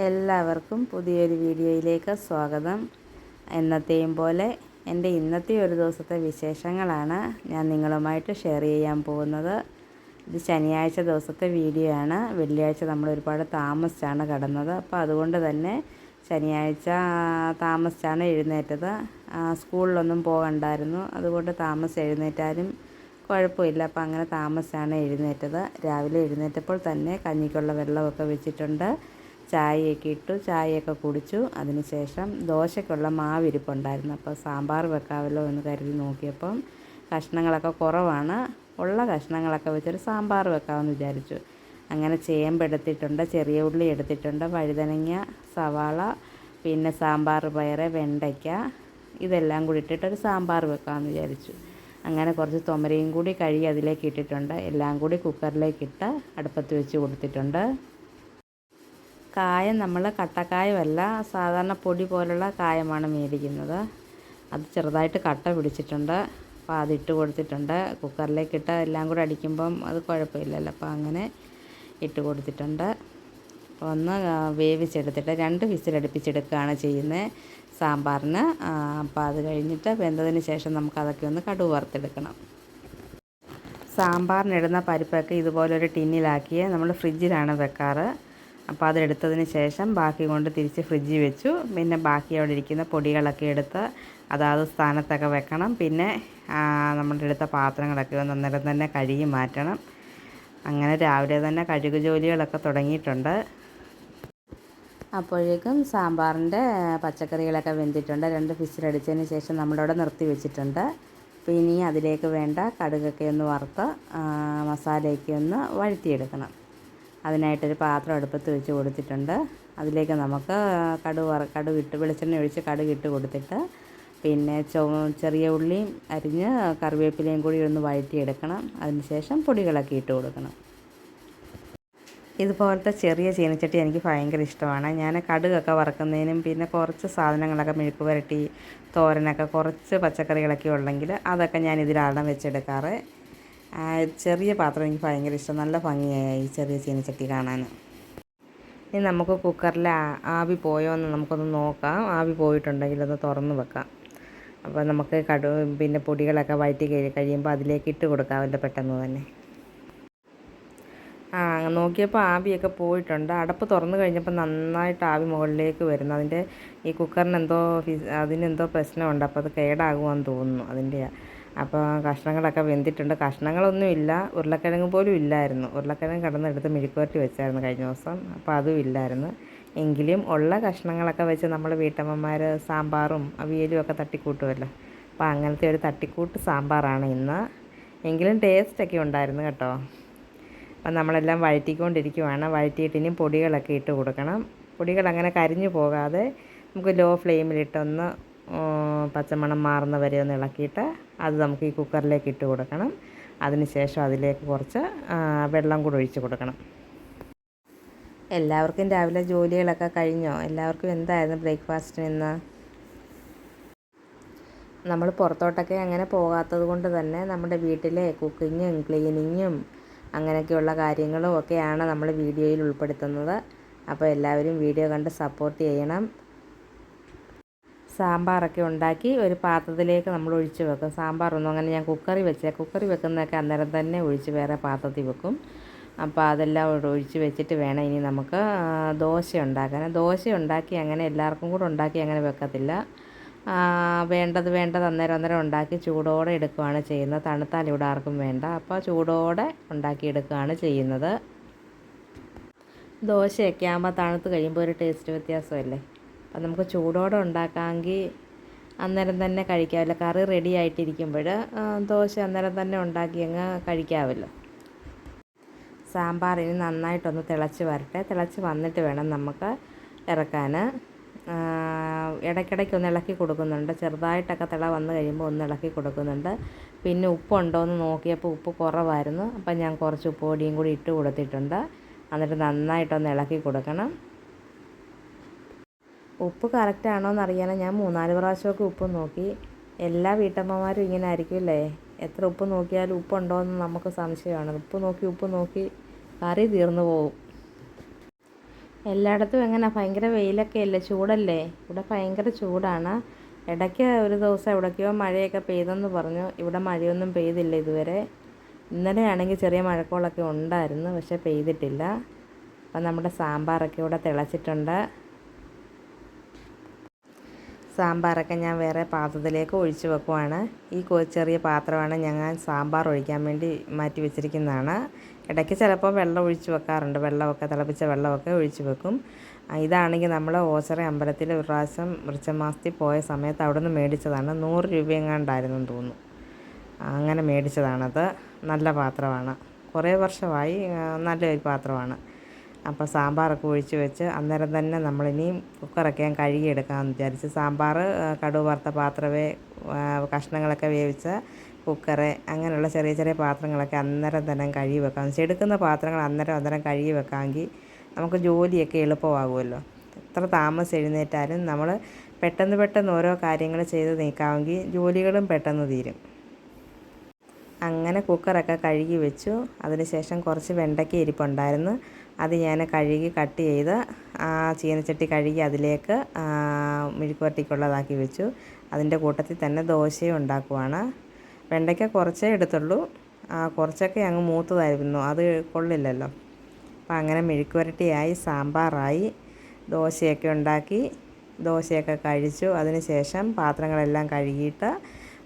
എല്ലാവർക്കും പുതിയൊരു വീഡിയോയിലേക്ക് സ്വാഗതം. എന്നത്തെയും പോലെ എന്റെ ഇന്നത്തെ ഒരു ദിവസത്തെ വിശേഷങ്ങളാണ് ഞാൻ നിങ്ങളുമായിട്ട് ഷെയർ ചെയ്യാൻ പോകുന്നത്. ഇത് ശനിയാഴ്ച ദിവസത്തെ വീഡിയോ ആണ്. വെള്ളിയാഴ്ച നമ്മൾ ഒരുപാട് താമസിച്ചാണ് കടന്നത്. അപ്പോൾ അതുകൊണ്ട് തന്നെ ശനിയാഴ്ച താമസിച്ചാണ് എഴുന്നേറ്റത്. സ്കൂളിലൊന്നും പോകണ്ടായിരുന്നു. അതുകൊണ്ട് താമസിച്ച് എഴുന്നേറ്റാലും കുഴപ്പമില്ല. അപ്പോൾ അങ്ങനെ താമസിച്ചാണ് എഴുന്നേറ്റത്. രാവിലെ എഴുന്നേറ്റപ്പോൾ തന്നെ കഞ്ഞിക്കുള്ള വെള്ളമൊക്കെ വെച്ചിട്ടുണ്ട്. ചായയൊക്കെ ഇട്ടു ചായയൊക്കെ കുടിച്ചു. അതിനുശേഷം ദോശയ്ക്കുള്ള മാവിരിപ്പുണ്ടായിരുന്നു. അപ്പോൾ സാമ്പാർ വെക്കാമല്ലോ എന്ന് കരുതി നോക്കിയപ്പം കഷ്ണങ്ങളൊക്കെ കുറവാണ്. ഉള്ള കഷ്ണങ്ങളൊക്കെ വെച്ചൊരു സാമ്പാർ വെക്കാമെന്ന് വിചാരിച്ചു. അങ്ങനെ ചേമ്പ് എടുത്തിട്ടുണ്ട് ചെറിയ ഉള്ളി എടുത്തിട്ടുണ്ട് വഴുതനങ്ങ സവാള പിന്നെ സാമ്പാർ പയറ് വെണ്ടയ്ക്ക. ഇതെല്ലാം കൂടി ഇട്ടിട്ടൊരു സാമ്പാർ വെക്കാമെന്ന് വിചാരിച്ചു. അങ്ങനെ കുറച്ച് തൊമരയും കൂടി കഴുകി അതിലേക്ക് ഇട്ടിട്ടുണ്ട്. എല്ലാം കൂടി കുക്കറിലേക്ക് ഇട്ട് അടുപ്പത്ത് വെച്ച് കൊടുത്തിട്ടുണ്ട്. കായം നമ്മൾ കട്ടക്കായമല്ല സാധാരണ പൊടി പോലുള്ള കായമാണ് മേടിക്കുന്നത്. അത് ചെറുതായിട്ട് കട്ട പിടിച്ചിട്ടുണ്ട്. അപ്പോൾ അതിട്ട് കൊടുത്തിട്ടുണ്ട്. കുക്കറിലേക്ക് ഇട്ട് എല്ലാം കൂടെ അടിക്കുമ്പം അത് കുഴപ്പമില്ലല്ലോ. അപ്പോൾ അങ്ങനെ ഇട്ട് കൊടുത്തിട്ടുണ്ട്. ഒന്ന് വേവിച്ചെടുത്തിട്ട് രണ്ട് വിസിലടുപ്പിച്ചെടുക്കുകയാണ് ചെയ്യുന്നത് സാമ്പാറിന്. അപ്പോൾ അത് കഴിഞ്ഞിട്ട് വെന്തതിന് ശേഷം നമുക്കതൊക്കെ ഒന്ന് കടുവ് വറുത്തെടുക്കണം. സാമ്പാറിനിടുന്ന പരിപ്പൊക്കെ ഇതുപോലൊരു ടിന്നിലാക്കി നമ്മൾ ഫ്രിഡ്ജിലാണ് വെക്കാറ്. അപ്പോൾ അതെടുത്തതിന് ശേഷം ബാക്കി കൊണ്ട് തിരിച്ച് ഫ്രിഡ്ജിൽ വെച്ചു. പിന്നെ ബാക്കി അവിടെ ഇരിക്കുന്ന പൊടികളൊക്കെ എടുത്ത് അതാത് സ്ഥാനത്തൊക്കെ വെക്കണം. പിന്നെ നമ്മുടെ എടുത്ത പാത്രങ്ങളൊക്കെ ഒന്ന് അന്നേരം തന്നെ കഴുകി മാറ്റണം. അങ്ങനെ രാവിലെ തന്നെ കഴുകു ജോലികളൊക്കെ തുടങ്ങിയിട്ടുണ്ട്. അപ്പോഴേക്കും സാമ്പാറിന്റെ പച്ചക്കറികളൊക്കെ വെന്തിട്ടുണ്ട്. രണ്ട് ഫിസിലടിച്ചതിന് ശേഷം നമ്മളവിടെ നിർത്തി വെച്ചിട്ടുണ്ട്. അപ്പോൾ ഇനി അതിലേക്ക് വേണ്ട കടുകൊക്കെ ഒന്ന് വറുത്ത് മസാലയൊക്കെ ഒന്ന് വഴറ്റിയെടുക്കണം. അതിനായിട്ടൊരു പാത്രം അടുപ്പത്ത് വെച്ച് കൊടുത്തിട്ടുണ്ട്. അതിലേക്ക് നമുക്ക് കടുക് വറ കടുക് ഇട്ട് വെളിച്ചെണ്ണ ഒഴിച്ച് കടുക് ഇട്ട് കൊടുത്തിട്ട് പിന്നെ ചോ ചെറിയ ഉള്ളിയും അരിഞ്ഞ് കറിവേപ്പിലയും കൂടി ഒന്ന് വഴറ്റിയെടുക്കണം. അതിനുശേഷം പൊടികളൊക്കെ ഇട്ട് കൊടുക്കണം. ഇതുപോലത്തെ ചെറിയ ചീനച്ചട്ടി എനിക്ക് ഭയങ്കര ഇഷ്ടമാണ്. ഞാൻ കടുകൊക്കെ വറക്കുന്നതിനും പിന്നെ കുറച്ച് സാധനങ്ങളൊക്കെ മെഴുക്ക് പുരട്ടി തോരനൊക്കെ കുറച്ച് പച്ചക്കറികളൊക്കെ ഉള്ളെങ്കിൽ അതൊക്കെ ഞാൻ ഇതിലാണ് വെച്ചെടുക്കാറ്. ചെറിയ പാത്രം എനിക്ക് ഭയങ്കര ഇഷ്ടം. നല്ല ഭംഗിയായി ഈ ചെറിയ ചീനച്ചട്ടി കാണാൻ. ഇനി നമുക്ക് കുക്കറിൽ ആവി പോയോ എന്ന് നമുക്കൊന്ന് നോക്കാം. ആവി പോയിട്ടുണ്ടെങ്കിൽ ഒന്ന് തുറന്ന് വെക്കാം. അപ്പോൾ നമുക്ക് കടു പിന്നെ പൊടികളൊക്കെ വഴറ്റി കഴിയുമ്പോൾ അതിലേക്ക് ഇട്ട് കൊടുക്കാമല്ലോ പെട്ടെന്ന് തന്നെ. ആ നോക്കിയപ്പോൾ ആവിയൊക്കെ പോയിട്ടുണ്ട്. അടപ്പ് തുറന്നു കഴിഞ്ഞപ്പോൾ നന്നായിട്ട് ആവി മുകളിലേക്ക് വരുന്നു. അതിന്റെ ഈ കുക്കറിന് എന്തോ അതിനെന്തോ പ്രശ്നമുണ്ട്. അപ്പോൾ അത് കേടാകുമെന്ന് തോന്നുന്നു അതിന്റെ അപ്പോൾ കഷ്ണങ്ങളൊക്കെ വെന്തിട്ടുണ്ട്. കഷ്ണങ്ങളൊന്നും ഇല്ല. ഉരുളക്കിഴങ്ങ് പോലും ഇല്ലായിരുന്നു. ഉരുളക്കിഴങ്ങ് കിടന്നെടുത്ത് മെഴുക്കുവരട്ടി വെച്ചായിരുന്നു കഴിഞ്ഞ ദിവസം. അപ്പോൾ അതും ഇല്ലായിരുന്നു. എങ്കിലും ഉള്ള കഷ്ണങ്ങളൊക്കെ വെച്ച് നമ്മൾ വീട്ടമ്മമാർ സാമ്പാറും അവിയലും ഒക്കെ തട്ടിക്കൂട്ടുമല്ലോ അപ്പോൾ അങ്ങനത്തെ ഒരു തട്ടിക്കൂട്ട് സാമ്പാറാണ് ഇന്ന്. എങ്കിലും ടേസ്റ്റൊക്കെ ഉണ്ടായിരുന്നു കേട്ടോ. അപ്പം നമ്മളെല്ലാം വഴറ്റിക്കൊണ്ടിരിക്കുവാണ്. വഴറ്റിയിട്ട് ഇനി പൊടികളൊക്കെ ഇട്ട് കൊടുക്കണം. പൊടികൾ അങ്ങനെ കരിഞ്ഞു പോകാതെ നമുക്ക് ലോ ഫ്ലെയിമിലിട്ടൊന്ന് പച്ചമണം മാറുന്ന വരെ ഒന്ന് ഇളക്കിയിട്ട് അത് നമുക്ക് ഈ കുക്കറിലേക്ക് ഇട്ട് കൊടുക്കണം. അതിനുശേഷം അതിലേക്ക് കുറച്ച് വെള്ളം കൂടെ ഒഴിച്ച് കൊടുക്കണം. എല്ലാവർക്കും രാവിലെ ജോലികളൊക്കെ കഴിഞ്ഞോ? എല്ലാവർക്കും എന്തായിരുന്നു ബ്രേക്ക്ഫാസ്റ്റിന് ഇന്ന്? നമ്മൾ പുറത്തോട്ടൊക്കെ അങ്ങനെ പോകാത്തത് കൊണ്ട് തന്നെ നമ്മുടെ വീട്ടിലെ കുക്കിങ്ങും ക്ലീനിങ്ങും അങ്ങനെയൊക്കെയുള്ള കാര്യങ്ങളും ഒക്കെയാണ് നമ്മൾ വീഡിയോയിൽ ഉൾപ്പെടുത്തുന്നത്. അപ്പോൾ എല്ലാവരും വീഡിയോ കണ്ട് സപ്പോർട്ട് ചെയ്യണം. സാമ്പാറൊക്കെ ഉണ്ടാക്കി ഒരു പാത്രത്തിലേക്ക് നമ്മൾ ഒഴിച്ച് വെക്കും. സാമ്പാറൊന്നും അങ്ങനെ ഞാൻ കുക്കറി വെച്ച കുക്കറി വെക്കുന്നതൊക്കെ അന്നേരം തന്നെ ഒഴിച്ച് വേറെ പാത്രത്തിൽ വെക്കും. അപ്പോൾ അതെല്ലാം ഒഴിച്ച് വെച്ചിട്ട് വേണം ഇനി നമുക്ക് ദോശ ഉണ്ടാക്കാൻ. ദോശ ഉണ്ടാക്കി അങ്ങനെ എല്ലാവർക്കും കൂടെ ഉണ്ടാക്കി അങ്ങനെ വെക്കത്തില്ല. വേണ്ടത് വേണ്ടത് അന്നേരം അന്നേരം ഉണ്ടാക്കി ചൂടോടെ എടുക്കുകയാണ് ചെയ്യുന്നത്. തണുത്താൽ ഇവിടെ ആർക്കും വേണ്ട. അപ്പോൾ ചൂടോടെ ഉണ്ടാക്കി എടുക്കുകയാണ് ചെയ്യുന്നത്. ദോശയൊക്കെ ആകുമ്പോൾ തണുത്ത് കഴിയുമ്പോൾ ഒരു ടേസ്റ്റ് വ്യത്യാസമല്ലേ? അപ്പം നമുക്ക് ചൂടോടെ ഉണ്ടാക്കാമെങ്കിൽ അന്നേരം തന്നെ കഴിക്കാമല്ലോ. കറി റെഡി ആയിട്ടിരിക്കുമ്പോൾ ദോശ അന്നേരം തന്നെ ഉണ്ടാക്കി അങ്ങ് കഴിക്കാമല്ലോ. സാമ്പാർ ഇനി നന്നായിട്ടൊന്ന് തിളച്ച് വരട്ടെ. തിളച്ച് വന്നിട്ട് വേണം നമുക്ക് ഇറക്കാൻ. ഇടയ്ക്കിടയ്ക്ക് ഒന്ന് ഇളക്കി കൊടുക്കുന്നുണ്ട്. ചെറുതായിട്ടൊക്കെ തിള വന്ന് കഴിയുമ്പോൾ ഒന്ന് ഇളക്കി കൊടുക്കുന്നുണ്ട്. പിന്നെ ഉപ്പുണ്ടോ എന്ന് നോക്കിയപ്പോൾ ഉപ്പ് കുറവായിരുന്നു. അപ്പം ഞാൻ കുറച്ച് ഉപ്പ് പൊടിയും കൂടി ഇട്ട് കൊടുത്തിട്ടുണ്ട്. എന്നിട്ട് നന്നായിട്ടൊന്ന് ഇളക്കി കൊടുക്കണം. ഉപ്പ് കറക്റ്റാണോ എന്നറിയാനോ ഞാൻ മൂന്നാൽ പ്രാവശ്യമൊക്കെ ഉപ്പ് നോക്കി. എല്ലാ വീട്ടമ്മമാരും ഇങ്ങനെ ആയിരിക്കില്ലേ എത്ര ഉപ്പ് നോക്കിയാലും ഉപ്പുണ്ടോ എന്ന് നമുക്ക് സംശയമാണ്. ഉപ്പ് നോക്കി ഉപ്പ് നോക്കി കറി തീർന്നു പോകും. എല്ലായിടത്തും എങ്ങനെ? ഭയങ്കര വെയിലൊക്കെ അല്ലേ ചൂടല്ലേ? ഇവിടെ ഭയങ്കര ചൂടാണ്. ഇടയ്ക്ക് ഒരു ദിവസം എവിടേക്കോ മഴയൊക്കെ പെയ്തെന്ന് പറഞ്ഞു. ഇവിടെ മഴയൊന്നും പെയ്തില്ല ഇതുവരെ. ഇന്നലെയാണെങ്കിൽ ചെറിയ മഴക്കോളൊക്കെ ഉണ്ടായിരുന്നു പക്ഷെ പെയ്തിട്ടില്ല. അപ്പം നമ്മുടെ സാമ്പാറൊക്കെ ഇവിടെ തിളച്ചിട്ടുണ്ട്. സാമ്പാറൊക്കെ ഞാൻ വേറെ പാത്രത്തിലേക്ക് ഒഴിച്ച് വെക്കുവാണ്. ഈ ചെറിയ പാത്രമാണ് ഞങ്ങൾ സാമ്പാർ ഒഴിക്കാൻ വേണ്ടി മാറ്റി വെച്ചിരിക്കുന്നതാണ്. ഇടയ്ക്ക് ചിലപ്പോൾ വെള്ളം ഒഴിച്ച് വെക്കാറുണ്ട്. വെള്ളമൊക്കെ തിളപ്പിച്ച വെള്ളമൊക്കെ ഒഴിച്ച് വെക്കും. ഇതാണെങ്കിൽ നമ്മൾ ഓച്ചറ അമ്പലത്തിൽ ഒരു പ്രാവശ്യം വൃക്ഷമാസത്തിൽ പോയ സമയത്ത് അവിടെ നിന്ന് മേടിച്ചതാണ്. നൂറ് രൂപയെങ്ങാണ്ടായിരുന്നു തോന്നുന്നു. അങ്ങനെ മേടിച്ചതാണത്. നല്ല പാത്രമാണ്. കുറേ വർഷമായി നല്ലൊരു പാത്രമാണ്. അപ്പോൾ സാമ്പാറൊക്കെ ഒഴിച്ച് വെച്ച് അന്നേരം തന്നെ നമ്മളിനിയും കുക്കറൊക്കെ ഞാൻ കഴുകിയെടുക്കാമെന്ന് വിചാരിച്ച് സാമ്പാർ കടുവ് വറുത്ത പാത്രമേ കഷ്ണങ്ങളൊക്കെ വേവിച്ച കുക്കറ് അങ്ങനെയുള്ള ചെറിയ ചെറിയ പാത്രങ്ങളൊക്കെ അന്നേരം തന്നെ കഴുകി വെക്കാം. വെച്ചാൽ എടുക്കുന്ന പാത്രങ്ങൾ അന്നേരം അന്നേരം കഴുകി വെക്കാമെങ്കിൽ നമുക്ക് ജോലിയൊക്കെ എളുപ്പമാകുമല്ലോ. എത്ര താമസം എഴുന്നേറ്റാലും നമ്മൾ പെട്ടെന്ന് പെട്ടെന്ന് ഓരോ കാര്യങ്ങൾ ചെയ്ത് നീക്കാമെങ്കിൽ ജോലികളും പെട്ടെന്ന് തീരും. അങ്ങനെ കുക്കറൊക്കെ കഴുകി വെച്ചു. അതിനുശേഷം കുറച്ച് വെണ്ടയ്ക്ക ഇരിപ്പുണ്ടായിരുന്നു. അത് ഞാൻ കഴുകി കട്ട് ചെയ്ത് ആ ചീനച്ചട്ടി കഴുകി അതിലേക്ക് മെഴുക്കുവരട്ടിക്കുള്ളതാക്കി വെച്ചു. അതിന്റെ കൂട്ടത്തിൽ തന്നെ ദോശയും ഉണ്ടാക്കുവാണ്. വെണ്ടയ്ക്ക കുറച്ചേ എടുത്തുള്ളൂ. കുറച്ചൊക്കെ അങ്ങ് മൂത്തതായിരുന്നു. അത് കൊള്ളില്ലല്ലോ. അപ്പം അങ്ങനെ മെഴുക്കുവരട്ടിയായി സാമ്പാറായി ദോശയൊക്കെ ഉണ്ടാക്കി ദോശയൊക്കെ കഴിച്ചു. അതിന് ശേഷം പാത്രങ്ങളെല്ലാം കഴുകിയിട്ട്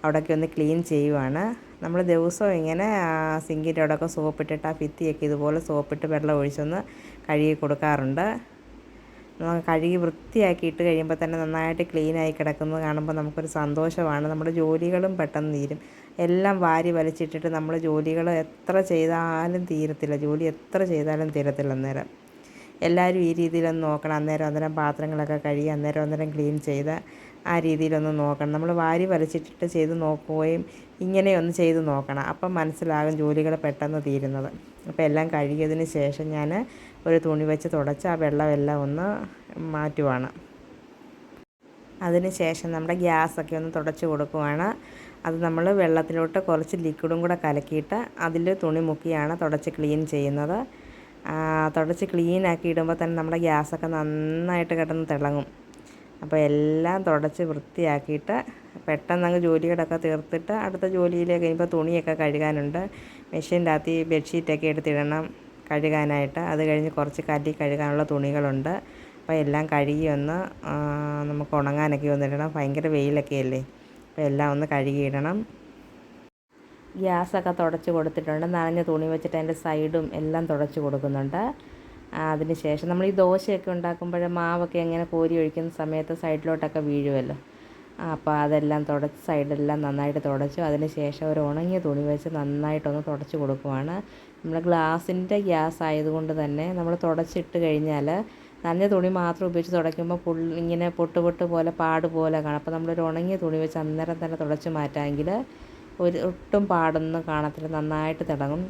അവിടെയൊക്കെ ഒന്ന് ക്ലീൻ ചെയ്യുവാണ്. നമ്മൾ ദിവസവും ഇങ്ങനെ സിങ്കിന്റെ അവിടെയൊക്കെ സോപ്പിട്ടിട്ട് ആ ഭിത്തിയൊക്കെ ഇതുപോലെ സോപ്പിട്ട് വെള്ളം ഒഴിച്ചൊന്ന് കഴുകി കൊടുക്കാറുണ്ട്. നമുക്ക് കഴുകി വൃത്തിയാക്കി ഇട്ട് കഴിയുമ്പോൾ തന്നെ നന്നായിട്ട് ക്ലീനായി കിടക്കുന്നത് കാണുമ്പോൾ നമുക്കൊരു സന്തോഷമാണ്. നമ്മുടെ ജോലികളും പെട്ടെന്ന് തീരും. എല്ലാം വാരി വലിച്ചിട്ടിട്ട് നമ്മൾ ജോലികൾ എത്ര ചെയ്താലും തീരത്തില്ല. ജോലി എത്ര ചെയ്താലും തീരത്തില്ല അന്നേരം. എല്ലാവരും ഈ രീതിയിലൊന്ന് നോക്കണം. അന്നേരം അന്നേരം പാത്രങ്ങളൊക്കെ കഴുകി അന്നേരം അന്നേരം ക്ലീൻ ചെയ്ത് ആ രീതിയിലൊന്ന് നോക്കണം. നമ്മൾ വാരി വലിച്ചിട്ടിട്ട് ചെയ്ത് നോക്കുകയും ഇങ്ങനെയൊന്ന് ചെയ്ത് നോക്കണം. അപ്പം മനസ്സിലാകും ജോലികൾ പെട്ടെന്ന് തീരുന്നത്. അപ്പോൾ എല്ലാം കഴുകിയതിന് ശേഷം ഞാൻ ഒരു തുണി വെച്ച് തുടച്ച് ആ വെള്ളമെല്ലാം ഒന്ന് മാറ്റുവാണ്. അതിന് ശേഷം നമ്മുടെ ഗ്യാസൊക്കെ ഒന്ന് തുടച്ച് കൊടുക്കുവാണ്. അത് നമ്മൾ വെള്ളത്തിലോട്ട് കുറച്ച് ലിക്വിഡും കൂടെ കലക്കിയിട്ട് അതിൽ തുണി മുക്കിയാണ് തുടച്ച് ക്ലീൻ ചെയ്യുന്നത്. തുടച്ച് ക്ലീൻ ആക്കി ഇടുമ്പോൾ തന്നെ നമ്മുടെ ഗ്യാസൊക്കെ നന്നായിട്ട് കിടന്ന് തിളങ്ങും. അപ്പോൾ എല്ലാം തുടച്ച് വൃത്തിയാക്കിയിട്ട് പെട്ടെന്ന് അങ്ങ് ജോലികളൊക്കെ തീർത്തിട്ട് അടുത്ത ജോലിയിലേക്ക് ഇപ്പോൾ തുണിയൊക്കെ കഴുകാനുണ്ട്. മെഷീന്റെ അകത്ത് ഈ ബെഡ്ഷീറ്റൊക്കെ എടുത്തിടണം കഴുകാനായിട്ട്. അത് കഴിഞ്ഞ് കുറച്ച് കല്ലി കഴുകാനുള്ള തുണികളുണ്ട്. അപ്പോൾ എല്ലാം കഴുകി ഒന്ന് നമുക്ക് ഉണങ്ങാനൊക്കെ ഒന്നിടണം ഭയങ്കര വെയിലൊക്കെ അല്ലേ? അപ്പോൾ എല്ലാം ഒന്ന് കഴുകിയിടണം ഗ്യാസൊക്കെ തുടച്ച് കൊടുത്തിട്ടുണ്ട്. നനഞ്ഞ തുണി വെച്ചിട്ട് അതിന്റെ സൈഡും എല്ലാം തുടച്ച് കൊടുക്കുന്നുണ്ട്. അതിന് ശേഷം നമ്മൾ ഈ ദോശയൊക്കെ ഉണ്ടാക്കുമ്പോൾ മാവൊക്കെ എങ്ങനെ കോരി ഒഴിക്കുന്ന സമയത്ത് സൈഡിലോട്ടൊക്കെ വീഴുമല്ലോ അപ്പോൾ അതെല്ലാം തുടച്ച് സൈഡെല്ലാം നന്നായിട്ട് തുടച്ചു. അതിന് ശേഷം ഒരു ഉണങ്ങിയ തുണി വെച്ച് നന്നായിട്ടൊന്ന് തുടച്ച് കൊടുക്കുവാണ്. നമ്മൾ ഗ്ലാസിന്റെ ഗ്യാസ് ആയതുകൊണ്ട് തന്നെ നമ്മൾ തുടച്ചിട്ട് കഴിഞ്ഞാൽ നനഞ്ഞ തുണി മാത്രം ഉപയോഗിച്ച് തുടയ്ക്കുമ്പോൾ ഫുൾ ഇങ്ങനെ പൊട്ട് പൊട്ട് പോലെ പാട് പോലെ കാണും. അപ്പോൾ നമ്മളൊരു ഉണങ്ങിയ തുണി വെച്ച് അന്നേരം തന്നെ തുടച്ച് മാറ്റാമെങ്കിൽ ഒരു ഒട്ടും പാടൊന്നും കാണത്തില്ല. നന്നായിട്ട് തിളങ്ങും.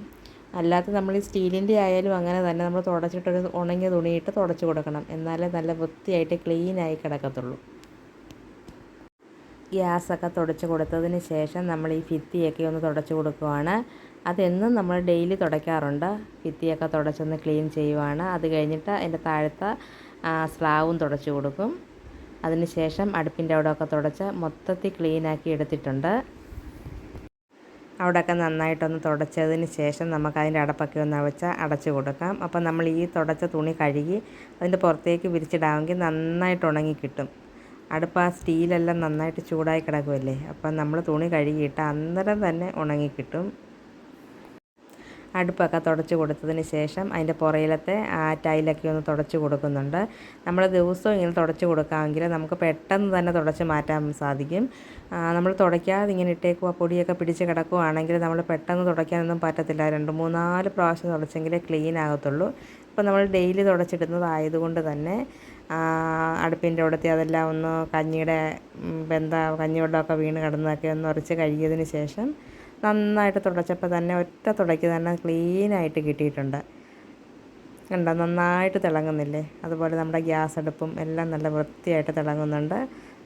അല്ലാത്ത നമ്മൾ ഈ സ്റ്റീലിന്റെ ആയാലും അങ്ങനെ തന്നെ നമ്മൾ തുടച്ചിട്ടൊരു ഉണങ്ങിയ തുണിയിട്ട് തുടച്ച് കൊടുക്കണം. എന്നാലേ നല്ല വൃത്തിയായിട്ട് ക്ലീനായി കിടക്കത്തുള്ളൂ. ഗ്യാസൊക്കെ തുടച്ച് കൊടുത്തതിന് ശേഷം നമ്മൾ ഈ ഭിത്തിയൊക്കെ ഒന്ന് തുടച്ച് കൊടുക്കുവാണ്. അതെന്നും നമ്മൾ ഡെയിലി തുടയ്ക്കാറുണ്ട്. ഭിത്തിയൊക്കെ തുടച്ചൊന്ന് ക്ലീൻ ചെയ്യുവാണ്. അത് കഴിഞ്ഞിട്ട് അതിന്റെ താഴത്തെ സ്ലാവും തുടച്ച് കൊടുക്കും. അതിന് ശേഷം അടുപ്പിന്റെ അവിടെയൊക്കെ തുടച്ച് മൊത്തത്തിൽ ക്ലീനാക്കി എടുത്തിട്ടുണ്ട്. അവിടെയൊക്കെ നന്നായിട്ടൊന്ന് തുടച്ചതിന് ശേഷം നമുക്ക് അതിന്റെ അടപ്പൊക്കെ ഒന്ന് വെച്ചാൽ അടച്ചു കൊടുക്കാം. അപ്പോൾ നമ്മൾ ഈ തുടച്ച തുണി കഴുകി അതിന്റെ പുറത്തേക്ക് വിരിച്ചിടാമെങ്കിൽ നന്നായിട്ട് ഉണങ്ങി കിട്ടും. അടുപ്പ് ആ സ്റ്റീലെല്ലാം നന്നായിട്ട് ചൂടായി കിടക്കുമല്ലേ? അപ്പം നമ്മൾ തുണി കഴുകിയിട്ട് അന്നേരം തന്നെ ഉണങ്ങി കിട്ടും. അടുപ്പൊക്കെ തുടച്ച് കൊടുത്തതിന് ശേഷം അതിന്റെ പുറയിലത്തെ ആ ടൈലൊക്കെ ഒന്ന് തുടച്ച് കൊടുക്കുന്നുണ്ട്. നമ്മൾ ദിവസവും ഇങ്ങനെ തുടച്ച് കൊടുക്കാമെങ്കിൽ നമുക്ക് പെട്ടെന്ന് തന്നെ തുടച്ച് മാറ്റാൻ സാധിക്കും. നമ്മൾ തുടയ്ക്കാതെ ഇങ്ങനെ ഇട്ടേക്കുക പൊടിയൊക്കെ പിടിച്ച് കിടക്കുകയാണെങ്കിൽ നമ്മൾ പെട്ടെന്ന് തുടയ്ക്കാനൊന്നും പറ്റത്തില്ല. രണ്ട് മൂന്നാൽ പ്രാവശ്യം തുടച്ചെങ്കിലേ ക്ലീൻ ആകത്തുള്ളൂ. ഇപ്പോൾ നമ്മൾ ഡെയിലി തുടച്ചിടുന്നതായതുകൊണ്ട് തന്നെ അടുപ്പിന്റെ അവിടുത്തെ അതെല്ലാം ഒന്ന് കഞ്ഞിയുടെ ബന്ധ കഞ്ഞിവെള്ളമൊക്കെ വീണ് കിടന്നതൊക്കെ ഒന്ന് ഉറച്ച് കഴുകിയതിന് ശേഷം നന്നായിട്ട് തുടച്ചപ്പോൾ തന്നെ ഒറ്റ തുടയ്ക്ക് തന്നെ ക്ലീനായിട്ട് കിട്ടിയിട്ടുണ്ട്. കണ്ടോ നന്നായിട്ട് തിളങ്ങുന്നില്ലേ? അതുപോലെ നമ്മുടെ ഗ്യാസ് അടുപ്പും എല്ലാം നല്ല വൃത്തിയായിട്ട് തിളങ്ങുന്നുണ്ട്.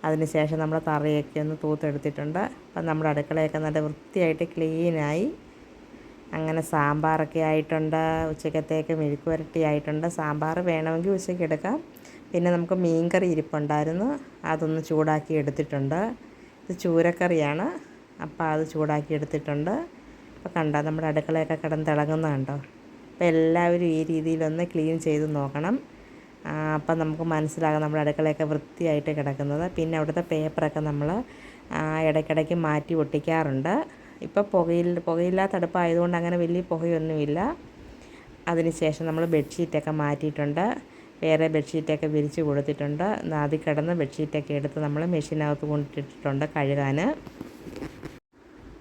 അതിനുശേഷം നമ്മൾ തറയൊക്കെ ഒന്ന് തൂത്തെടുത്തിട്ടുണ്ട്. അപ്പം നമ്മുടെ അടുക്കളയൊക്കെ നല്ല വൃത്തിയായിട്ട് ക്ലീനായി. അങ്ങനെ സാമ്പാറൊക്കെ ആയിട്ടുണ്ട് ഉച്ചക്കത്തേക്ക് മെഴുക്ക് പുരട്ടി ആയിട്ടുണ്ട്. സാമ്പാർ വേണമെങ്കിൽ ഉച്ചയ്ക്ക് എടുക്കാം. പിന്നെ നമുക്ക് മീൻകറി ഇരിപ്പുണ്ടായിരുന്നു അതൊന്ന് ചൂടാക്കി എടുത്തിട്ടുണ്ട്. ഇത് ചൂരക്കറിയാണ്. അപ്പോൾ അത് ചൂടാക്കി എടുത്തിട്ടുണ്ട്. അപ്പോൾ കണ്ടോ നമ്മുടെ അടുക്കളയൊക്കെ കിടന്ന് തിളങ്ങുന്ന കണ്ടോ അപ്പോൾ എല്ലാവരും ഈ രീതിയിലൊന്ന് ക്ലീൻ ചെയ്ത് നോക്കണം. അപ്പം നമുക്ക് മനസ്സിലാകാം നമ്മുടെ അടുക്കളയൊക്കെ വൃത്തിയായിട്ട് കിടക്കുന്നത്. പിന്നെ അവിടുത്തെ പേപ്പറൊക്കെ നമ്മൾ ഇടയ്ക്കിടയ്ക്ക് മാറ്റി ഒട്ടിക്കാറുണ്ട്. ഇപ്പോൾ പുകയിൽ പുകയില്ലാത്ത അടുപ്പായതുകൊണ്ട് അങ്ങനെ വലിയ പുകയൊന്നുമില്ല. അതിനുശേഷം നമ്മൾ ബെഡ്ഷീറ്റൊക്കെ മാറ്റിയിട്ടുണ്ട്. വേറെ ബെഡ്ഷീറ്റൊക്കെ വിരിച്ച് കൊടുത്തിട്ടുണ്ട്. അതിൽ കിടന്ന് ബെഡ്ഷീറ്റൊക്കെ എടുത്ത് നമ്മൾ മെഷീനകത്ത് കൊണ്ടിട്ടിട്ടുണ്ട് കഴുകാൻ.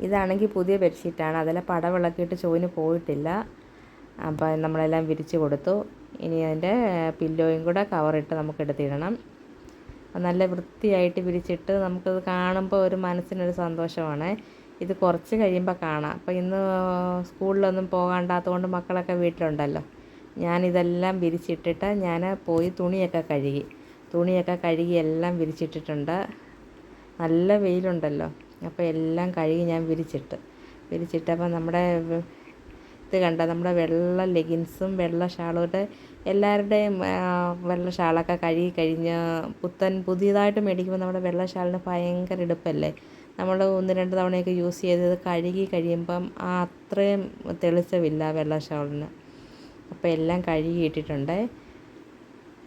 ഇതാണെങ്കിൽ പുതിയ ബെഡ്ഷീറ്റാണ്. അതിലെ പടവിളക്കിയിട്ട് ചോവിന് പോയിട്ടില്ല. അപ്പോൾ നമ്മളെല്ലാം വിരിച്ചു കൊടുത്തു. ഇനി അതിന്റെ പില്ലോയും കൂടെ കവറിട്ട് നമുക്ക് എടുത്തിടണം നല്ല വൃത്തിയായിട്ട് വിരിച്ചിട്ട് നമുക്കത് കാണുമ്പോൾ ഒരു മനസ്സിനൊരു സന്തോഷമാണ്. ഇത് കുറച്ച് കഴിയുമ്പോൾ കാണാം. അപ്പോൾ ഇന്ന് സ്കൂളിലൊന്നും പോകാണ്ടാത്തതുകൊണ്ട് മക്കളൊക്കെ വീട്ടിലുണ്ടല്ലോ. ഞാനിതെല്ലാം വിരിച്ചിട്ടിട്ട് ഞാൻ പോയി തുണിയൊക്കെ കഴുകി. തുണിയൊക്കെ കഴുകി എല്ലാം വിരിച്ചിട്ടിട്ടുണ്ട്. നല്ല വെയിലുണ്ടല്ലോ. അപ്പോൾ എല്ലാം കഴുകി ഞാൻ വിരിച്ചിട്ട്. വിരിച്ചിട്ടപ്പോൾ നമ്മുടെ ഇത് കണ്ട? നമ്മുടെ വെള്ള ലെഗിൻസും വെള്ള ഷാളുടെ എല്ലാവരുടെയും വെള്ള ഷാളൊക്കെ കഴുകി കഴിഞ്ഞ് പുത്തൻ പുതിയതായിട്ട് മേടിക്കുമ്പോൾ നമ്മുടെ വെള്ള ഷാളിന് ഭയങ്കര എടുപ്പല്ലേ നമ്മൾ ഒന്ന് രണ്ട് തവണയൊക്കെ യൂസ് ചെയ്തത് കഴുകി കഴിയുമ്പം അത്രയും തെളിച്ചമില്ല വെള്ള ഷാളിന്. അപ്പോൾ എല്ലാം കഴുകി ഇട്ടിട്ടുണ്ട്.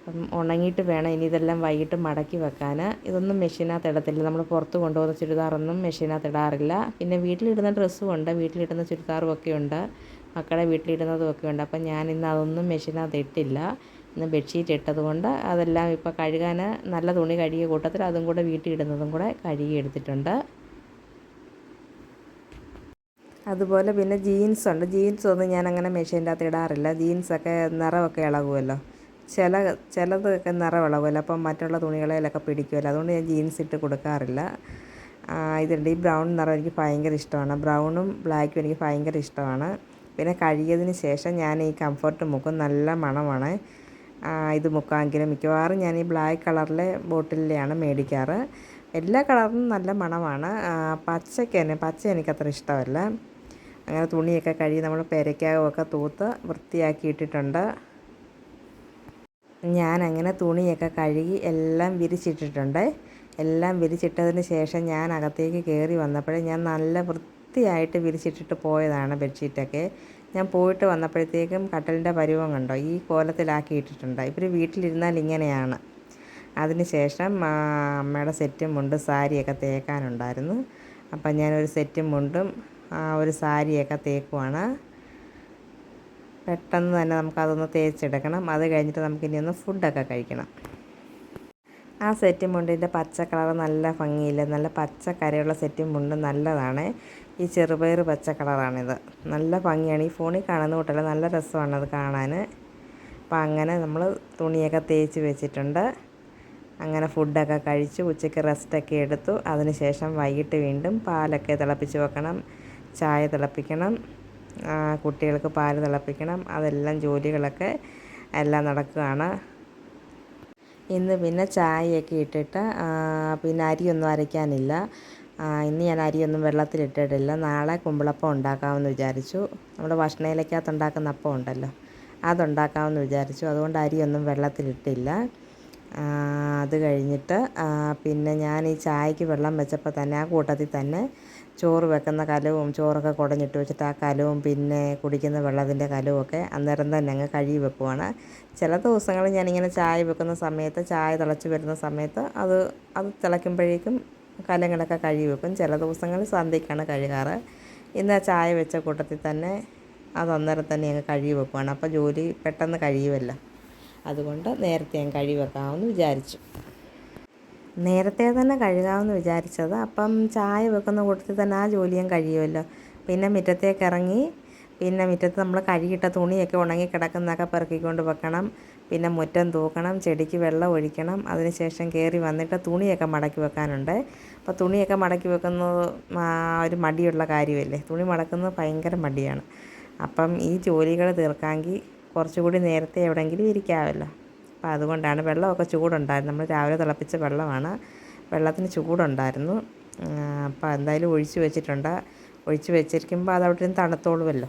അപ്പം ഉണങ്ങിയിട്ട് വേണം. ഇനി ഇതെല്ലാം വൈകിട്ട് മടക്കി വെക്കാൻ. ഇതൊന്നും മെഷീനകത്ത് ഇടത്തില്ല. നമ്മൾ പുറത്ത് കൊണ്ടുപോകുന്ന ചുരിദാറൊന്നും മെഷീനകത്ത് ഇടാറില്ല. പിന്നെ വീട്ടിലിടുന്ന ഡ്രസ്സും ഉണ്ട്. വീട്ടിലിടുന്ന ചുരിദാറും ഒക്കെ ഉണ്ട്. മക്കളെ വീട്ടിലിടുന്നതും ഒക്കെ ഉണ്ട്. അപ്പം ഞാൻ ഇന്ന് അതൊന്നും മെഷീനകത്ത് ഇട്ടില്ല. ഇന്ന് ബെഡ്ഷീറ്റ് ഇട്ടതുകൊണ്ട് അതെല്ലാം ഇപ്പോൾ കഴുകാൻ നല്ല തുണി കഴുകിയ കൂട്ടത്തിൽ അതും കൂടെ വീട്ടിലിടുന്നതും കൂടെ കഴുകി എടുത്തിട്ടുണ്ട്. അതുപോലെ പിന്നെ ജീൻസ് ഉണ്ട്. ജീൻസ് ഒന്നും ഞാൻ അങ്ങനെ മെഷീന്റെ അകത്ത് ഇടാറില്ല. ജീൻസൊക്കെ നിറമൊക്കെ ഇളകുമല്ലോ. ചില ചിലതൊക്കെ നിറം അപ്പം മറ്റുള്ള തുണികളിലൊക്കെ പിടിക്കുമല്ലോ. അതുകൊണ്ട് ഞാൻ ജീൻസ് ഇട്ട് കൊടുക്കാറില്ല. ഇതുണ്ട്. ഈ ബ്രൗൺ നിറം എനിക്ക് ഭയങ്കര ഇഷ്ടമാണ്. ബ്രൗണും ബ്ലാക്കും എനിക്ക് ഭയങ്കര ഇഷ്ടമാണ്. പിന്നെ കഴുകിയതിന് ശേഷം ഞാൻ ഈ കംഫർട്ട് മുക്കും. നല്ല മണമാണ്. ഇത് മുക്കാമെങ്കിലും മിക്കവാറും ഞാൻ ഈ ബ്ലാക്ക് കളറിലെ ബോട്ടിലെയാണ് മേടിക്കാറ്. എല്ലാ കളറിനും നല്ല മണമാണ്. പച്ചയ്ക്ക് തന്നെ പച്ച എനിക്കത്ര ഇഷ്ടമല്ല. അങ്ങനെ തുണിയൊക്കെ കഴുകി നമ്മൾ പെരയ്ക്കകമൊക്കെ തൂത്ത് വൃത്തിയാക്കി ഇട്ടിട്ടുണ്ട്. ഞാൻ അങ്ങനെ തുണിയൊക്കെ കഴുകി എല്ലാം വിരിച്ചിട്ടിട്ടുണ്ട്. എല്ലാം വിരിച്ചിട്ടതിന് ശേഷം ഞാൻ അകത്തേക്ക് കയറി വന്നപ്പോഴേ ഞാൻ നല്ല വൃത്തിയായിട്ട് വിരിച്ചിട്ടിട്ട് പോയതാണ് ബെഡ്ഷീറ്റൊക്കെ. ഞാൻ പോയിട്ട് വന്നപ്പോഴത്തേക്കും കട്ടലിന്റെ പരുവം കണ്ടോ? ഈ കോലത്തിലാക്കി ഇട്ടിട്ടുണ്ട്. ഇവർ വീട്ടിലിരുന്നാൽ ഇങ്ങനെയാണ്. അതിനുശേഷം അമ്മയുടെ സെറ്റും മുണ്ട് സാരിയൊക്കെ തേക്കാനുണ്ടായിരുന്നു. അപ്പം ഞാനൊരു സെറ്റും മുണ്ടും ഒരു സാരിയൊക്കെ തേക്കുവാണ്. പെട്ടെന്ന് തന്നെ നമുക്കതൊന്ന് തേച്ചെടുക്കണം. അത് കഴിഞ്ഞിട്ട് നമുക്കിനി ഒന്ന് ഫുഡൊക്കെ കഴിക്കണം. ആ സെറ്റ് മുണ്ടിന്റെ പച്ച കളർ നല്ല ഭംഗിയില്ല? നല്ല പച്ച കരയുള്ള സെറ്റ് മുണ്ട് നല്ലതാണ്. ഈ ചെറുപയർ പച്ച കളറാണിത്. നല്ല ഭംഗിയാണ്. ഈ ഫോണിൽ കാണുന്ന കൂട്ടല്ല നല്ല രസമാണ് അത് കാണാൻ. അപ്പം അങ്ങനെ നമ്മൾ തുണിയൊക്കെ തേച്ച് വെച്ചിട്ടുണ്ട്. അങ്ങനെ ഫുഡൊക്കെ കഴിച്ച്. ഉച്ചയ്ക്ക് റെസ്റ്റൊക്കെ എടുത്തു. അതിനുശേഷം വൈകിട്ട് വീണ്ടും പാലൊക്കെ തിളപ്പിച്ച് വെക്കണം. ചായ തിളപ്പിക്കണം. കുട്ടികൾക്ക് പാൽ തിളപ്പിക്കണം. അതെല്ലാം ജോലികളൊക്കെ എല്ലാം നടക്കുകയാണ്. ഇന്ന് പിന്നെ ചായയൊക്കെ ഇട്ടിട്ട് പിന്നെ അരിയൊന്നും അരയ്ക്കാനില്ല. ഇന്ന് ഞാൻ അരിയൊന്നും വെള്ളത്തിലിട്ടിട്ടില്ല. നാളെ കുമ്പിളപ്പം ഉണ്ടാക്കാമെന്ന് വിചാരിച്ചു. നമ്മുടെ ഭക്ഷണയിലേക്കകത്ത് ഉണ്ടാക്കുന്ന അപ്പം ഉണ്ടല്ലോ അതുണ്ടാക്കാമെന്ന് വിചാരിച്ചു. അതുകൊണ്ട് അരിയൊന്നും വെള്ളത്തിലിട്ടില്ല. അത് കഴിഞ്ഞിട്ട് പിന്നെ ഞാൻ ഈ ചായക്ക് വെള്ളം വെച്ചപ്പോൾ തന്നെ ആ കൂട്ടത്തിൽ തന്നെ ചോറ് വെക്കുന്ന കലവും ചോറൊക്കെ കുടഞ്ഞിട്ട് വെച്ചിട്ട് ആ കലവും പിന്നെ കുടിക്കുന്ന വെള്ളത്തിന്റെ കലവുമൊക്കെ അന്നേരം തന്നെ അങ്ങ് കഴുകി വെക്കുവാണ്. ചില ദിവസങ്ങളിൽ ഞാനിങ്ങനെ ചായ വെക്കുന്ന സമയത്ത് ചായ തിളച്ച് വരുന്ന സമയത്ത് അത് അത് തിളയ്ക്കുമ്പോഴേക്കും കലങ്ങളൊക്കെ കഴുകി വെക്കും. ചില ദിവസങ്ങളിൽ സന്ധ്യയ്ക്കാണ് കഴുകാറ്. ഇന്ന് ചായ വെച്ച കൂട്ടത്തിൽ തന്നെ അത് അന്നേരം തന്നെ അങ്ങ് കഴുകി വെക്കുവാണ്. അപ്പോൾ ജോലി പെട്ടെന്ന് കഴിയുമല്ലോ. അതുകൊണ്ട് നേരത്തെ ഞാൻ കഴുകി വെക്കാമെന്ന് വിചാരിച്ചു. നേരത്തെ തന്നെ കഴുകാമെന്ന് വിചാരിച്ചത്. അപ്പം ചായ വെക്കുന്ന കൂട്ടത്തിൽ തന്നെ ആ ജോലിയും കഴിയുമല്ലോ. പിന്നെ മുറ്റത്തേക്ക് ഇറങ്ങി പിന്നെ മുറ്റത്ത് നമ്മൾ കഴുകിയിട്ട തുണിയൊക്കെ ഉണങ്ങി കിടക്കുന്നതൊക്കെ പെറുക്കിക്കൊണ്ട് വെക്കണം. പിന്നെ മുറ്റം തൂക്കണം ചെടിക്ക് വെള്ളം ഒഴിക്കണം. അതിനുശേഷം കയറി വന്നിട്ട് തുണിയൊക്കെ മടക്കി വെക്കാനുണ്ട്. അപ്പോൾ തുണിയൊക്കെ മടക്കി വെക്കുന്നത് ഒരു മടിയുള്ള കാര്യമല്ലേ? തുണി മടക്കുന്നത് ഭയങ്കര മടിയാണ്. അപ്പം ഈ ജോലികൾ തീർക്കാമെങ്കിൽ കുറച്ചുകൂടി നേരത്തെ എവിടെയെങ്കിലും ഇരിക്കാമല്ലോ. അപ്പോൾ അതുകൊണ്ടാണ് വെള്ളമൊക്കെ ചൂടുണ്ടായിരുന്നു. നമ്മൾ രാവിലെ തിളപ്പിച്ച വെള്ളമാണ്. വെള്ളത്തിന് ചൂടുണ്ടായിരുന്നു. അപ്പോൾ എന്തായാലും ഒഴിച്ച് വെച്ചിട്ടുണ്ട്. ഒഴിച്ച് വെച്ചിരിക്കുമ്പോൾ അത് അവിടെ തണുത്തോളുമല്ലോ.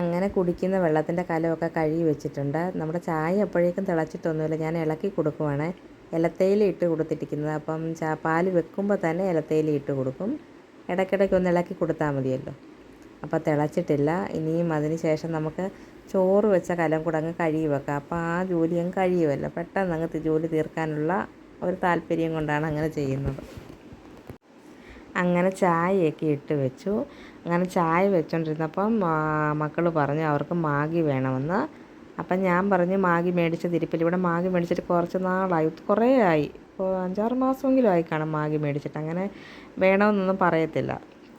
അങ്ങനെ കുടിക്കുന്ന വെള്ളത്തിന്റെ കലമൊക്കെ കഴുകി വെച്ചിട്ടുണ്ട്. നമ്മുടെ ചായ അപ്പോഴേക്കും തിളച്ചിട്ടൊന്നുമില്ല. ഞാൻ ഇളക്കി കൊടുക്കുവാണ്. ഇലത്തേയിൽ ഇട്ട് കൊടുത്തിരിക്കുന്നത്. അപ്പം ചാ പാൽ വെക്കുമ്പോൾ തന്നെ ഇലത്തേയിൽ ഇട്ട് കൊടുക്കും. ഇടയ്ക്കിടയ്ക്ക് ഒന്ന് ഇളക്കി കൊടുത്താൽ മതിയല്ലോ. അപ്പോൾ തിളച്ചിട്ടില്ല. ഇനിയും അതിന് ശേഷം നമുക്ക് ചോറ് വെച്ച കലം കൂടെ അങ്ങ് കഴുകി വെക്കാം. അപ്പോൾ ആ ജോലി അങ്ങ് കഴിയുമല്ലോ. പെട്ടെന്ന് അങ്ങ് ജോലി തീർക്കാനുള്ള ഒരു താല്പര്യം കൊണ്ടാണ് അങ്ങനെ ചെയ്യുന്നത്. അങ്ങനെ ചായയൊക്കെ ഇട്ട് വെച്ചു. അങ്ങനെ ചായ വെച്ചോണ്ടിരുന്നപ്പം മക്കൾ പറഞ്ഞു അവർക്ക് മാഗി വേണമെന്ന്. അപ്പം ഞാൻ പറഞ്ഞു മാഗി മേടിച്ച തിരിപ്പിൽ ഇവിടെ മാഗി മേടിച്ചിട്ട് കുറച്ച് നാളായി. കുറേ ആയി. ഇപ്പോൾ അഞ്ചാറ് മാസമെങ്കിലും ആയി കാണും മാഗി മേടിച്ചിട്ട്. അങ്ങനെ വേണമെന്നൊന്നും പറയത്തില്ല.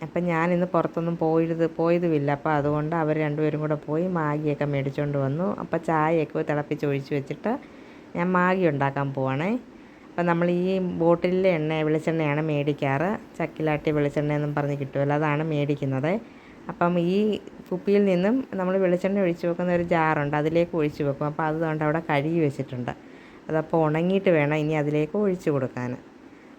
അപ്പം ഞാനിന്ന് പുറത്തൊന്നും പോയത് പോയതുമില്ല. അപ്പോൾ അതുകൊണ്ട് അവർ രണ്ടുപേരും കൂടെ പോയി മാഗിയൊക്കെ മേടിച്ചുകൊണ്ട് വന്നു. അപ്പോൾ ചായയൊക്കെ തിളപ്പിച്ച് ഒഴിച്ച് വെച്ചിട്ട് ഞാൻ മാഗി ഉണ്ടാക്കാൻ പോവാണേ. അപ്പം നമ്മൾ ഈ ബോട്ടിലിലെ എണ്ണ വെളിച്ചെണ്ണയാണ് മേടിക്കാറ്. ചക്കിലാട്ടി വെളിച്ചെണ്ണ എന്നും പറഞ്ഞ് കിട്ടുമല്ലോ അതാണ് മേടിക്കുന്നത്. അപ്പം ഈ കുപ്പിയിൽ നിന്നും നമ്മൾ വെളിച്ചെണ്ണ ഒഴിച്ച് വെക്കുന്ന ഒരു ജാറുണ്ട് അതിലേക്ക് ഒഴിച്ച് വെക്കും. അപ്പോൾ അതുകൊണ്ട് അവിടെ കഴുകി വെച്ചിട്ടുണ്ട്. അതപ്പോൾ ഉണങ്ങിയിട്ട് വേണം ഇനി അതിലേക്ക് ഒഴിച്ച് കൊടുക്കാൻ.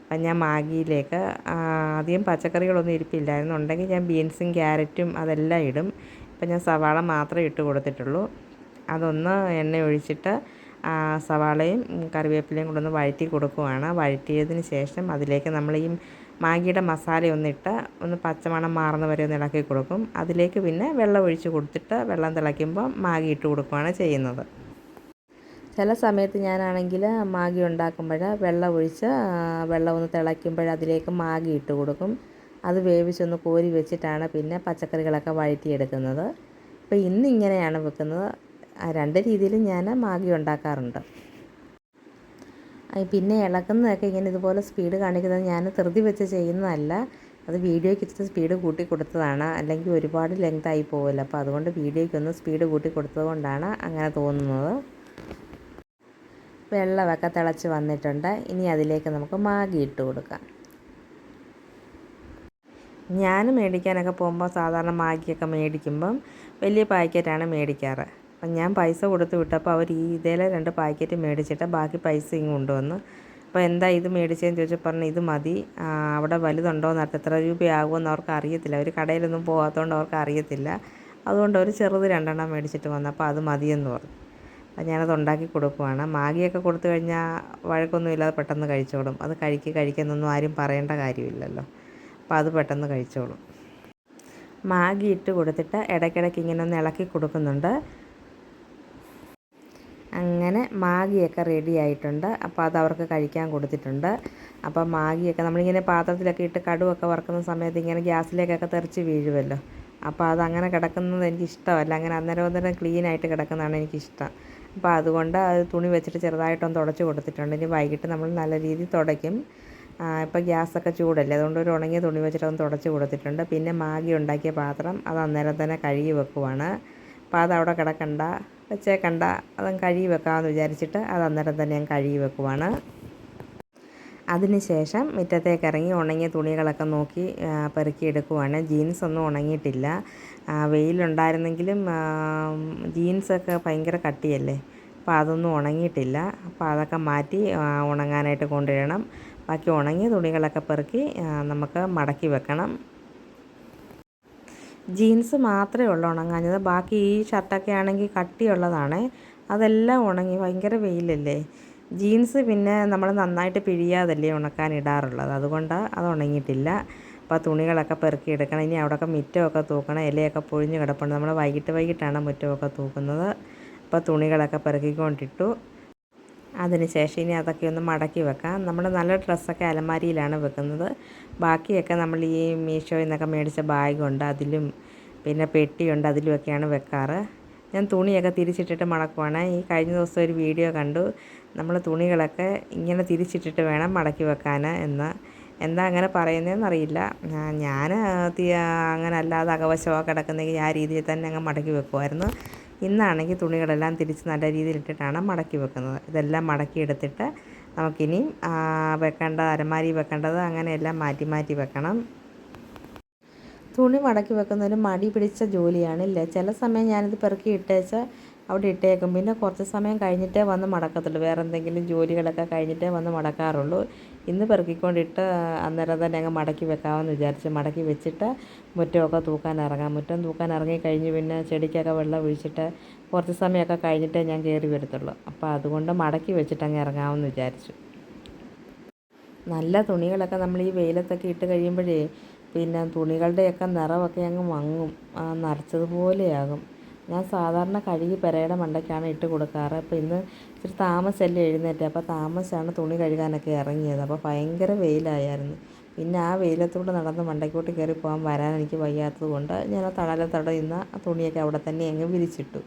അപ്പം ഞാൻ മാഗിയിലേക്ക് ആദ്യം പച്ചക്കറികളൊന്നും ഇരിപ്പില്ലായിരുന്നു. ഉണ്ടെങ്കിൽ ഞാൻ ബീൻസും ക്യാരറ്റും അതെല്ലാം ഇടും. ഇപ്പം ഞാൻ സവാള മാത്രമേ ഇട്ട് കൊടുത്തിട്ടുള്ളൂ. അതൊന്ന് എണ്ണ ഒഴിച്ചിട്ട് സവാളയും കറിവേപ്പിലയും കൂടെ ഒന്ന് വഴറ്റി കൊടുക്കുവാണ്. വഴറ്റിയതിന് ശേഷം അതിലേക്ക് നമ്മൾ ഈ മാഗിയുടെ മസാലയൊന്നിട്ട് ഒന്ന് പച്ചമണം മാറുന്ന വരെ ഒന്ന് ഇളക്കി കൊടുക്കും. അതിലേക്ക് പിന്നെ വെള്ളം ഒഴിച്ച് കൊടുത്തിട്ട് വെള്ളം തിളയ്ക്കുമ്പോൾ മാഗി ഇട്ട് കൊടുക്കുകയാണ് ചെയ്യുന്നത്. ചില സമയത്ത് ഞാനാണെങ്കിൽ മാഗി ഉണ്ടാക്കുമ്പോൾ വെള്ളം ഒഴിച്ച് വെള്ളം ഒന്ന് തിളയ്ക്കുമ്പോൾ അതിലേക്ക് മാഗി ഇട്ട് കൊടുക്കും. അത് വേവിച്ചൊന്ന് കോരി വെച്ചിട്ടാണ് പിന്നെ പച്ചക്കറികളൊക്കെ വഴറ്റിയെടുക്കുന്നത്. അപ്പോൾ ഇന്ന് ഇങ്ങനെയാണ് വെക്കുന്നത് രണ്ട് രീതിയിലും ഞാൻ മാഗി ഉണ്ടാക്കാറുണ്ട്. പിന്നെ ഇളക്കുന്നതൊക്കെ ഇങ്ങനെ ഇതുപോലെ സ്പീഡ് കാണിക്കുന്നത് ഞാൻ ധൃതി വെച്ച് ചെയ്യുന്നതല്ല. അത് വീഡിയോയ്ക്ക് ഇച്ചിരി സ്പീഡ് കൂട്ടി കൊടുത്തതാണ്. അല്ലെങ്കിൽ ഒരുപാട് ലെങ്ത് ആയി പോവില്ല. അപ്പോൾ അതുകൊണ്ട് വീഡിയോയ്ക്കൊന്ന് സ്പീഡ് കൂട്ടി കൊടുത്തത് കൊണ്ടാണ് അങ്ങനെ തോന്നുന്നത്. വെള്ളമൊക്കെ തിളച്ച് വന്നിട്ടുണ്ട്. ഇനി അതിലേക്ക് നമുക്ക് മാഗി ഇട്ട് കൊടുക്കാം. ഞാൻ മേടിക്കാനൊക്കെ പോകുമ്പോൾ സാധാരണ മാഗിയൊക്കെ മേടിക്കുമ്പം വലിയ പാക്കറ്റാണ് മേടിക്കാറ്. അപ്പം ഞാൻ പൈസ കൊടുത്ത് വിട്ടപ്പോൾ അവർ ഈ ഇതേലെ രണ്ട് പാക്കറ്റ് മേടിച്ചിട്ട് ബാക്കി പൈസ ഇങ്ങ് കൊണ്ടുവന്നു. അപ്പോൾ എന്താ ഇത് മേടിച്ചതെന്ന് ചോദിച്ചാൽ പറഞ്ഞു ഇത് മതി. അവിടെ വലുതുണ്ടോയെന്ന് അറിയത്തില്ല. എത്ര രൂപയാകുമെന്ന് അവർക്ക് അറിയത്തില്ല. അവർ കടയിലൊന്നും പോകാത്തതുകൊണ്ട് അവർക്ക് അറിയത്തില്ല. അതുകൊണ്ട് ഒരു ചെറുത് രണ്ടെണ്ണം മേടിച്ചിട്ട് വന്നപ്പോൾ അത് മതിയെന്ന് പറഞ്ഞു. അപ്പം ഞാനത് ഉണ്ടാക്കി കൊടുക്കുവാണ്. മാഗിയൊക്കെ കൊടുത്തു കഴിഞ്ഞാൽ വഴക്കൊന്നുമില്ലാതെ പെട്ടെന്ന് കഴിച്ചോളും. അത് കഴിക്കുക കഴിക്കുന്നൊന്നും ആരും പറയേണ്ട കാര്യമില്ലല്ലോ. അപ്പോൾ അത് പെട്ടെന്ന് കഴിച്ചോളും. മാഗി ഇട്ട് കൊടുത്തിട്ട് ഇടയ്ക്കിടയ്ക്ക് ഇങ്ങനെ ഒന്ന് ഇളക്കി കൊടുക്കുന്നുണ്ട്. അങ്ങനെ മാഗിയൊക്കെ റെഡി ആയിട്ടുണ്ട്. അപ്പോൾ അത് അവർക്ക് കഴിക്കാൻ കൊടുത്തിട്ടുണ്ട്. അപ്പോൾ മാഗിയൊക്കെ നമ്മളിങ്ങനെ പാത്രത്തിലൊക്കെ ഇട്ട് കടുവൊക്കെ വറക്കുന്ന സമയത്ത് ഇങ്ങനെ ഗ്യാസിലേക്കൊക്കെ തെറിച്ച് വീഴുമല്ലോ അപ്പോൾ അത് അങ്ങനെ കിടക്കുന്നത് എനിക്ക് ഇഷ്ടമല്ല അങ്ങനെ അന്നേരം അന്നേരം ക്ലീൻ ആയിട്ട് കിടക്കുന്നതാണ് എനിക്കിഷ്ടം. അപ്പോൾ അതുകൊണ്ട് അത് തുണി വെച്ചിട്ട് ചെറുതായിട്ടൊന്ന് തുടച്ച് കൊടുത്തിട്ടുണ്ട്. ഇനി വൈകിട്ട് നമ്മൾ നല്ല രീതിയിൽ തുടയ്ക്കും. ഇപ്പോൾ ഗ്യാസൊക്കെ ചൂടല്ലേ? അതുകൊണ്ട് ഒരു ഉണങ്ങിയ തുണി വെച്ചിട്ട് ഒന്ന് തുടച്ച് കൊടുത്തിട്ടുണ്ട്. പിന്നെ മാഗി ഉണ്ടാക്കിയ പാത്രം അത് അന്നേരം തന്നെ കഴുകി വെക്കുവാണ്. അപ്പോൾ അത് അവിടെ കിടക്കണ്ട വെച്ചേക്കണ്ട അതും കഴുകി വെക്കാമെന്ന് വിചാരിച്ചിട്ട് അത് അന്നേരം തന്നെ ഞാൻ കഴുകി വെക്കുവാണ്. അതിനുശേഷം മുറ്റത്തേക്ക് ഇറങ്ങി ഉണങ്ങിയ തുണികളൊക്കെ നോക്കി പെറുക്കി എടുക്കുവാണ്. ജീൻസ് ഒന്നും ഉണങ്ങിയിട്ടില്ല. വെയിലുണ്ടായിരുന്നെങ്കിലും ജീൻസൊക്കെ ഭയങ്കര കട്ടിയല്ലേ? അപ്പോൾ അതൊന്നും ഉണങ്ങിയിട്ടില്ല. അപ്പോൾ അതൊക്കെ മാറ്റി ഉണങ്ങാനായിട്ട് കൊണ്ടുവരണം. ബാക്കി ഉണങ്ങിയ തുണികളൊക്കെ പെറുക്കി നമുക്ക് മടക്കി വെക്കണം. ജീൻസ് മാത്രമേ ഉള്ളൂ ഉണങ്ങാഞ്ഞത്. ബാക്കി ഈ ഷർട്ടൊക്കെ ആണെങ്കിൽ കട്ടിയുള്ളതാണ്. അതെല്ലാം ഉണങ്ങി ഭയങ്കര വെയിലല്ലേ? ജീൻസ് പിന്നെ നമ്മൾ നന്നായിട്ട് പിഴിയാതല്ലേ ഉണക്കാൻ ഇടാറുള്ളത്. അതുകൊണ്ട് അത് ഉണങ്ങിയിട്ടില്ല. അപ്പോൾ തുണികളൊക്കെ പെറുക്കി എടുക്കണം. ഇനി അവിടെയൊക്കെ മുറ്റമൊക്കെ തൂക്കണം. ഇലയൊക്കെ പൊഴിഞ്ഞ് കിടപ്പുണ്ട്. നമ്മൾ വൈകിട്ട് വൈകിട്ടാണ് മുറ്റമൊക്കെ തൂക്കുന്നത്. അപ്പോൾ തുണികളൊക്കെ പെറുക്കിക്കൊണ്ടിട്ടു. അതിനുശേഷം ഇനി അതൊക്കെ ഒന്ന് മടക്കി വെക്കാം. നമ്മൾ നല്ല ഡ്രസ്സൊക്കെ അലമാരിയിലാണ് വെക്കുന്നത്. ബാക്കിയൊക്കെ നമ്മൾ ഈ മീഷോയിൽ നിന്നൊക്കെ മേടിച്ച ബാഗുണ്ട്. അതിലും പിന്നെ പെട്ടിയുണ്ട്. അതിലുമൊക്കെയാണ് വെക്കാറ്. ഞാൻ തുണിയൊക്കെ തിരിച്ചിട്ടിട്ട് മടക്കുവാണ്. ഈ കഴിഞ്ഞ ദിവസം ഒരു വീഡിയോ കണ്ടു. നമ്മൾ തുണികളൊക്കെ ഇങ്ങനെ തിരിച്ചിട്ടിട്ട് വേണം മടക്കി വെക്കാൻ എന്ന്. എന്താ അങ്ങനെ പറയുന്നതെന്ന് അറിയില്ല ഞാൻ അങ്ങനെ അല്ലാതെ അകവശമൊക്കെ കിടക്കുന്നെങ്കിൽ ആ രീതിയിൽ തന്നെ അങ്ങ് മടക്കി വെക്കുമായിരുന്നു ഇന്നാണെങ്കിൽ തുണികളെല്ലാം തിരിച്ച് നല്ല രീതിയിൽ ഇട്ടിട്ടാണ് മടക്കി വെക്കുന്നത്. ഇതെല്ലാം മടക്കി എടുത്തിട്ട് നമുക്കിനി വെക്കേണ്ട അലമാരി വെക്കേണ്ടത് അങ്ങനെയെല്ലാം മാറ്റി മാറ്റി വെക്കണം. തുണി മടക്കി വെക്കുന്നതിന് മടി പിടിച്ച ജോലിയാണ് ഇല്ലേ ചില സമയം ഞാനിത് പെറുക്കി ഇട്ടേച്ച് അവിടെ ഇട്ടേക്കും. പിന്നെ കുറച്ച് സമയം കഴിഞ്ഞിട്ടേ വന്ന് മടക്കത്തുള്ളൂ. വേറെ എന്തെങ്കിലും ജോലികളൊക്കെ കഴിഞ്ഞിട്ടേ വന്ന് മടക്കാറുള്ളൂ. ഇന്ന് പെറുക്കിക്കൊണ്ടിട്ട് അന്നേരം തന്നെ അങ്ങ് മടക്കി വെക്കാമെന്ന് വിചാരിച്ച് മടക്കി വെച്ചിട്ട് മുറ്റമൊക്കെ തൂക്കാൻ ഇറങ്ങാം. മുറ്റം തൂക്കാൻ ഇറങ്ങി കഴിഞ്ഞ് പിന്നെ ചെടിക്കൊക്കെ വെള്ളം ഒഴിച്ചിട്ട് കുറച്ച് സമയമൊക്കെ കഴിഞ്ഞിട്ടേ ഞാൻ കയറി വരത്തുള്ളൂ. അപ്പോൾ അതുകൊണ്ട് മടക്കി വെച്ചിട്ട് അങ്ങ് ഇറങ്ങാമെന്ന് വിചാരിച്ചു. നല്ല തുണികളൊക്കെ നമ്മൾ ഈ വെയിലത്തൊക്കെ ഇട്ട് കഴിയുമ്പോഴേ പിന്നെ തുണികളുടെയൊക്കെ നിറമൊക്കെ അങ്ങ് മങ്ങും. നരച്ചതുപോലെയാകും ഞാൻ സാധാരണ കഴുകി പെരയുടെ മണ്ടയ്ക്കാണ് ഇട്ട് കൊടുക്കാറ്. അപ്പോൾ ഇന്ന് ഇച്ചിരി താമസമല്ലേ എഴുന്നേറ്റ്. അപ്പോൾ താമസമാണ് തുണി കഴുകാനൊക്കെ ഇറങ്ങിയത്. അപ്പോൾ ഭയങ്കര വെയിലായിരുന്നു. പിന്നെ ആ വെയിലത്തൂടെ നടന്ന് മണ്ടയ്ക്കോട്ട് കയറി പോകാൻ വരാൻ എനിക്ക് വയ്യാത്തത് കൊണ്ട് ഞാൻ ആ തണലത്തവിടെ തടയുന്ന ആ തുണിയൊക്കെ അവിടെ തന്നെ അങ്ങ് വിരിച്ചിട്ടു.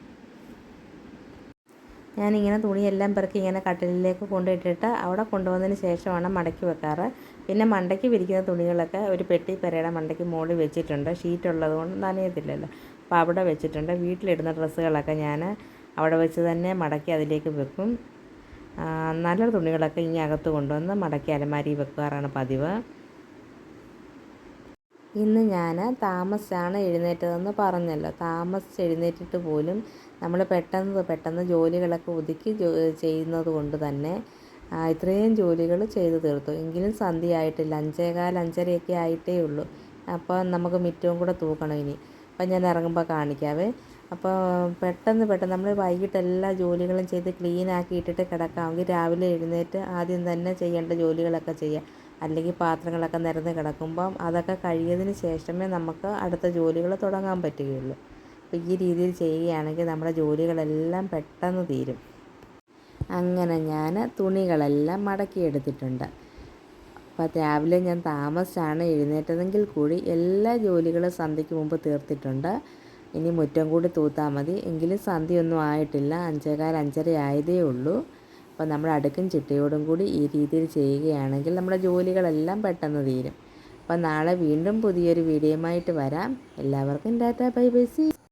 ഞാനിങ്ങനെ തുണിയെല്ലാം പെറുക്കി ഇങ്ങനെ കട്ടിലിലേക്ക് കൊണ്ടിട്ടിട്ട് അവിടെ കൊണ്ടുവന്നതിന് ശേഷമാണ് മടക്കി വെക്കാറ്. പിന്നെ മണ്ടയ്ക്ക് വിരിക്കുന്ന തുണികളൊക്കെ ഒരു പെട്ടി പെരയുടെ മണ്ടയ്ക്ക് മുകളിൽ വെച്ചിട്ടുണ്ട്. ഷീറ്റ് ഉള്ളത് കൊണ്ട് നനയത്തില്ലല്ലോ. അപ്പോൾ അവിടെ വെച്ചിട്ടുണ്ട്. വീട്ടിലിടുന്ന ഡ്രസ്സുകളൊക്കെ ഞാൻ അവിടെ വെച്ച് തന്നെ മടക്കി അതിലേക്ക് വെക്കും. നല്ല തുണികളൊക്കെ ഇനി അകത്ത് കൊണ്ടുവന്ന് മടക്കി അലമാരി വെക്കാറാണ് പതിവ്. ഇന്ന് ഞാൻ താമസിച്ചാണ് എഴുന്നേറ്റതെന്ന് പറഞ്ഞല്ലോ. താമസിച്ച് എഴുന്നേറ്റിട്ട് പോലും നമ്മൾ പെട്ടെന്ന് പെട്ടെന്ന് ജോലികളൊക്കെ ഒതുക്കി ചെയ്യുന്നത് കൊണ്ട് തന്നെ ഇത്രയും ജോലികൾ ചെയ്തു തീർത്തു. എങ്കിലും സന്ധ്യയായിട്ടില്ല. അഞ്ചേകാൽ അഞ്ചരയൊക്കെ ആയിട്ടേ ഉള്ളൂ. അപ്പോൾ നമുക്ക് മിറ്റവും കൂടെ തൂക്കണം ഇനി. അപ്പം ഞാൻ ഇറങ്ങുമ്പോൾ കാണിക്കാവേ. അപ്പോൾ പെട്ടെന്ന് പെട്ടെന്ന് നമ്മൾ വൈകിട്ട് എല്ലാ ജോലികളും ചെയ്ത് ക്ലീൻ ആക്കി ഇട്ടിട്ട് കിടക്കാമെങ്കിൽ രാവിലെ എഴുന്നേറ്റ് ആദ്യം തന്നെ ചെയ്യേണ്ട ജോലികളൊക്കെ ചെയ്യാം. അല്ലെങ്കിൽ പാത്രങ്ങളൊക്കെ നിരന്ന് കിടക്കുമ്പം അതൊക്കെ കഴിയതിന് ശേഷമേ നമുക്ക് അടുത്ത ജോലികൾ തുടങ്ങാൻ പറ്റുകയുള്ളൂ. അപ്പോൾ ഈ രീതിയിൽ ചെയ്യുകയാണെങ്കിൽ നമ്മുടെ ജോലികളെല്ലാം പെട്ടെന്ന് തീരും. അങ്ങനെ ഞാൻ തുണികളെല്ലാം മടക്കിയെടുത്തിട്ടുണ്ട്. അപ്പോൾ രാവിലെ ഞാൻ താമസിച്ചാണ് എഴുന്നേറ്റതെങ്കിൽ കൂടി എല്ലാ ജോലികളും സന്ധ്യയ്ക്ക് മുമ്പ് തീർത്തിട്ടുണ്ട്. ഇനി മുറ്റം കൂടി തൂത്താൽ മതി. എങ്കിലും സന്ധ്യയൊന്നും ആയിട്ടില്ല. അഞ്ചേകാൽ അഞ്ചര ആയതേ ഉള്ളൂ. അപ്പോൾ നമ്മൾ അടുക്കും ചിട്ടയോടും കൂടി ഈ രീതിയിൽ ചെയ്യുകയാണെങ്കിൽ നമ്മുടെ ജോലികളെല്ലാം പെട്ടെന്ന് തീരും. അപ്പോൾ നാളെ വീണ്ടും പുതിയൊരു വീഡിയോയുമായിട്ട് വരാം. എല്ലാവർക്കും ഡാറ്റ ബൈ ബൈ സി.